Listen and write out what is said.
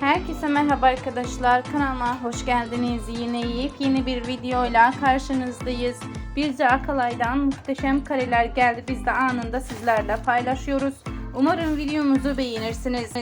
Herkese merhaba arkadaşlar. Kanalıma hoş geldiniz. Yine yepyeni bir videoyla karşınızdayız. Bir de Akalay'dan muhteşem kareler geldi. Biz de anında sizlerle paylaşıyoruz. Umarım videomuzu beğenirsiniz.